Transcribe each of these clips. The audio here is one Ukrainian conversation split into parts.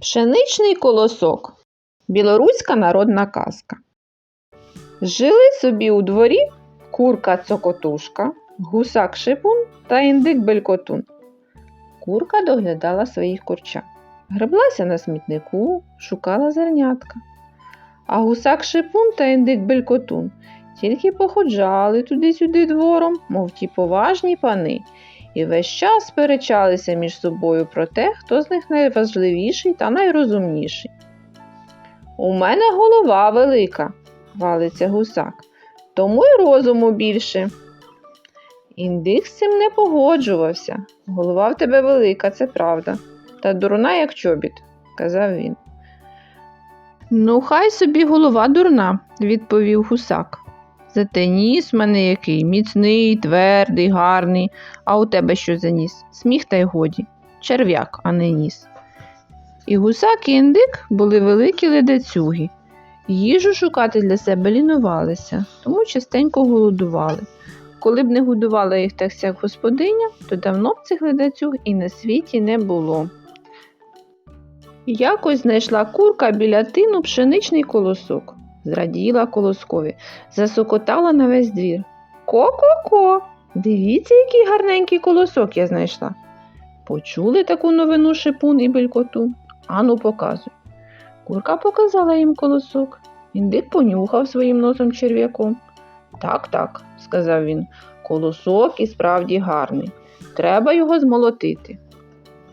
Пшеничний колосок. Білоруська народна казка. Жили собі у дворі курка цокотушка, гусак шипун та індик белькотун. Курка доглядала своїх курчат. Греблася на смітнику, шукала зернятка. А гусак шипун та індик белькотун тільки походжали туди-сюди двором, мов ті поважні пани, і весь час сперечалися між собою про те, хто з них найважливіший та найрозумніший. У мене голова велика, хвалиться гусак, тому й розуму більше. Індик з цим не погоджувався. Голова в тебе велика, це правда, та дурна, як чобіт, казав він. Ну, хай собі голова дурна, відповів гусак. Зате ніс в мене який міцний, твердий, гарний, а у тебе що за ніс? Сміх та й годі. Черв'як, а не ніс. І гусак і індик були великі ледацюги. Їжу шукати для себе лінувалися, тому частенько голодували. Коли б не годувала їх так як господиня, то давно б цих ледацюг і на світі не було. Якось знайшла курка біля тину пшеничний колосок. Зраділа колоскові, засокотала на весь двір. Ко-ко-ко! Дивіться, який гарненький колосок я знайшла. Почули таку новину шипун і белькотун? Ану, показуй. Курка показала їм колосок. Індик понюхав своїм носом черв'яком. Так, так, сказав він, колосок і справді гарний. Треба його змолотити.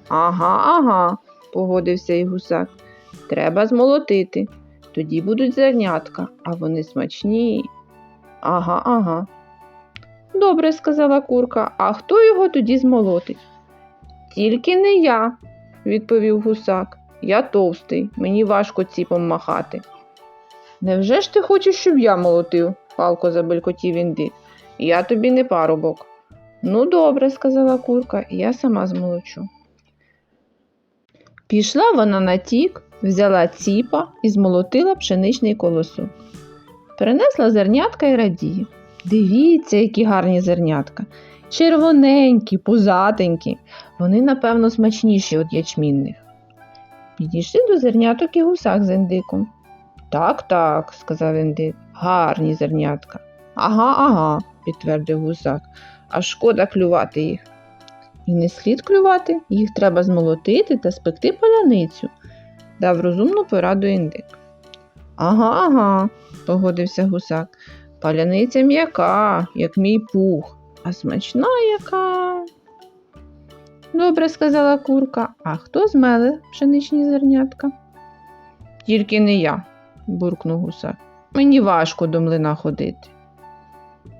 Ага, ага, погодився і гусак. Треба змолотити. Тоді будуть зернятка, а вони смачні. Ага, ага. Добре, сказала курка, а хто його тоді змолотить? Тільки не я, відповів гусак. Я товстий, мені важко ціпом махати. Невже ж ти хочеш, щоб я молотив? палко забелькотів індик. Я тобі не парубок. Ну, добре, сказала курка, я сама змолочу. Пішла вона на тік, взяла ціпа і змолотила пшеничний колосок. Перенесла зернятка і радіє. Дивіться, які гарні зернятка. Червоненькі, пузатенькі. Вони, напевно, смачніші від ячмінних. Підійшли до зерняток і гусак з індиком. Так, так, сказав індик, гарні зернятка. Ага, ага, підтвердив гусак. А шкода клювати їх. І не слід клювати, їх треба змолотити та спекти паляницю, дав розумну пораду індик. Ага, ага, погодився гусак. Паляниця м'яка, як мій пух, а смачна яка. Добре, сказала курка, а хто змеле пшеничні зернятка? Тільки не я, буркнув гусак. Мені важко до млина ходити.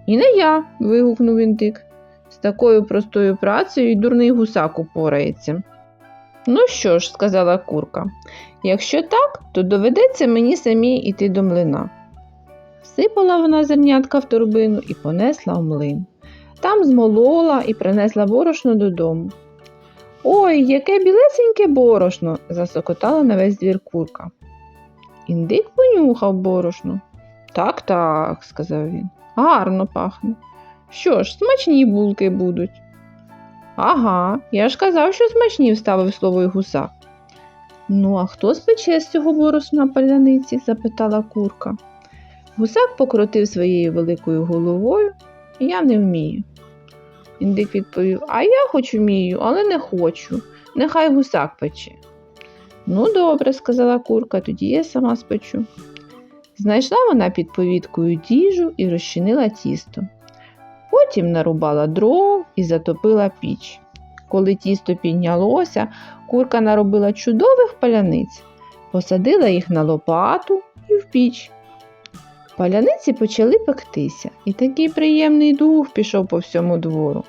І не я. вигукнув індик. З такою простою працею й дурний гусак упорається. Ну що ж, сказала курка, якщо так, то доведеться мені самій іти до млина. Всипала вона зернятка в торбину і понесла в млин. Там змолола і принесла борошно додому. Ой, яке білесеньке борошно, засокотала на весь двір курка. Індик понюхав борошно. Так, так, сказав він, гарно пахне. Що ж, смачні булки будуть. Ага, я ж казав, що смачні, вставив слово й гусак. Ну, а хто спече з цього борошна паляниці? запитала курка. Гусак покрутив своєю великою головою. Я не вмію. Індик відповів, а я хоч вмію, але не хочу. Нехай гусак пече. Ну, добре, сказала курка, тоді я сама спечу. Знайшла вона під повіткою діжу і розчинила тісто. Потім нарубала дров і затопила піч. Коли тісто піднялося, курка наробила чудових паляниць, посадила їх на лопату і в піч. Паляниці почали пектися, і такий приємний дух пішов по всьому двору,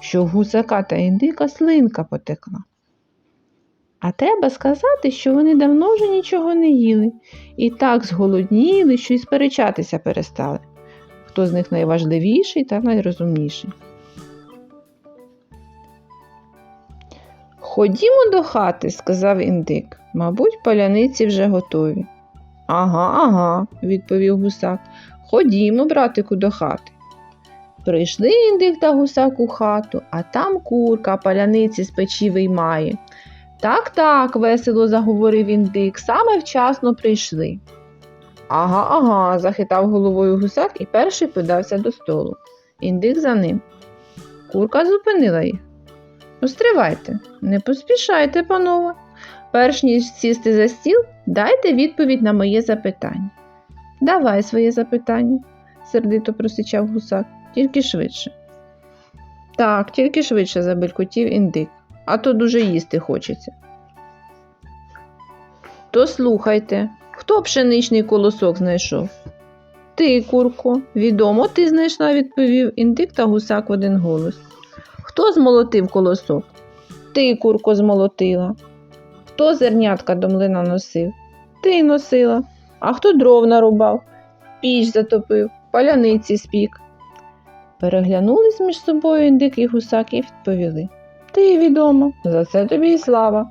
що в гусака та індика слинка потекла. А треба сказати, що вони давно вже нічого не їли і так зголодніли, що й сперечатися перестали, хто з них найважливіший та найрозумніший. Ходімо до хати, сказав індик. Мабуть, паляниці вже готові. Ага, ага, відповів гусак. Ходімо, братику, до хати. Прийшли індик та гусак у хату, а там курка паляниці з печі виймає. Так, так, весело заговорив індик, саме вчасно прийшли. Ага, ага, захитав головою гусак і перший подався до столу. Індик за ним. Курка зупинила їх. Постривайте, не поспішайте, панове. Перш ніж сісти за стіл, дайте відповідь на моє запитання. Давай своє запитання, сердито просичав гусак, тільки швидше. Так, тільки швидше забелькотів індик, а то дуже їсти хочеться. То слухайте, хто пшеничний колосок знайшов? Ти, курко, відомо, ти знайшла, відповів індик та гусак в один голос. Хто змолотив колосок? Ти, курко, змолотила. Хто зернятка до млина носив? Ти носила. А хто дров нарубав? Піч затопив, паляниці спік. Переглянулись між собою індик і гусак і відповіли. Ти відомо, за це тобі і слава.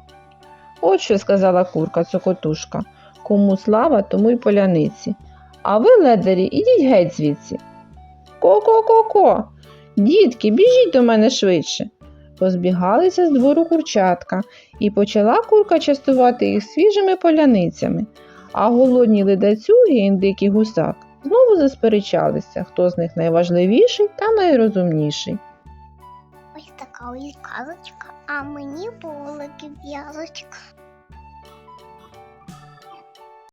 От що сказала курка цокотушка. Кому слава, тому й поляниці. А ви, ледарі, ідіть геть звідси. Ко-ко-ко-ко. Дітки, біжіть до мене швидше. Позбігалися з двору курчатка, і почала курка частувати їх свіжими поляницями. А голодні ледацюги, і гусак, знову засперечалися, хто з них найважливіший та найрозумніший. Ось така ось казочка, а мені булики в'язочка.